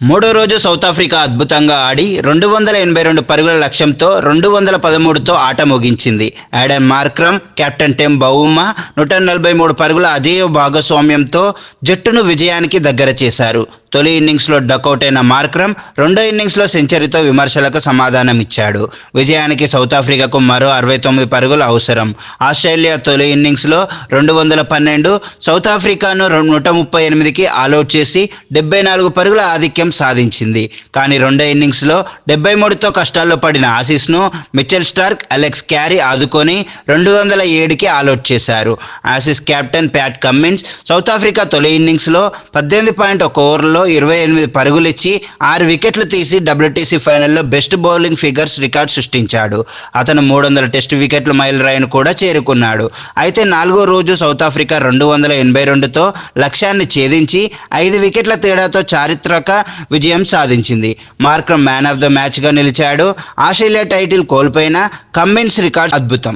మూడో రోజు south Africa అద్భుతంగా ఆడి రెండు వందల ఎనభై రెండు పరుగుల లక్ష్యంతో రెండు వందల పదమూడుతో ఆట ముగించింది. Aiden Markram captain Temba Bavuma నూట నలభై మూడు పరుగుల అజేయ భాగస్వామ్యంతో జట్టును విజయానికి దగ్గర చేశారు. తొలి ఇన్నింగ్స్లో డకౌట్ అయిన మార్క్రమ్ రెండో ఇన్నింగ్స్లో సెంచరీతో విమర్శలకు సమాధానం ఇచ్చాడు విజయానికి సౌత్ ఆఫ్రికాకు మరో అరవై తొమ్మిది పరుగులు అవసరం. ఆస్ట్రేలియా తొలి ఇన్నింగ్స్లో రెండు వందల పన్నెండు సౌత్ ఆఫ్రికాను నూట ముప్పై ఎనిమిదికి ఆల్అౌట్ చేసి డెబ్బై నాలుగు పరుగుల ఆధిక్యం సాధించింది. కానీ రెండో ఇన్నింగ్స్లో డెబ్బై మూడుతో కష్టాల్లో పడిన ఆసీస్ను మిచెల్ స్టార్క్ అలెక్స్ క్యారీ ఆదుకొని రెండు వందల ఏడుకి ఆల్అౌట్ చేశారు. Aussies captain Pat Cummins South Africa తొలి ఇన్నింగ్స్లో పద్దెనిమిది పాయింట్ ఒక ఓవర్లో ఇరవై ఎనిమిది పరుగులు ఇచ్చి ఆరు వికెట్లు తీసి డబ్ల్యూటీసీ ఫైనల్లో బెస్ట్ బౌలింగ్ ఫిగర్స్ రికార్డ్ సృష్టించాడు. అతను మూడు వందల టెస్ట్ వికెట్ల మైల్ రాయను కూడా చేరుకున్నాడు. అయితే నాలుగో రోజు సౌత్ ఆఫ్రికా రెండు వందల ఎనభై రెండుతో లక్ష్యాన్ని ఛేదించి ఐదు వికెట్ల తేడాతో చారిత్రక విజయం సాధించింది. మార్క్రమ్ మ్యాన్ ఆఫ్ ద మ్యాచ్గా నిలిచాడు. ఆస్ట్రేలియా టైటిల్ కోల్పోయిన కమ్మిన్స్ రికార్డ్ అద్భుతం.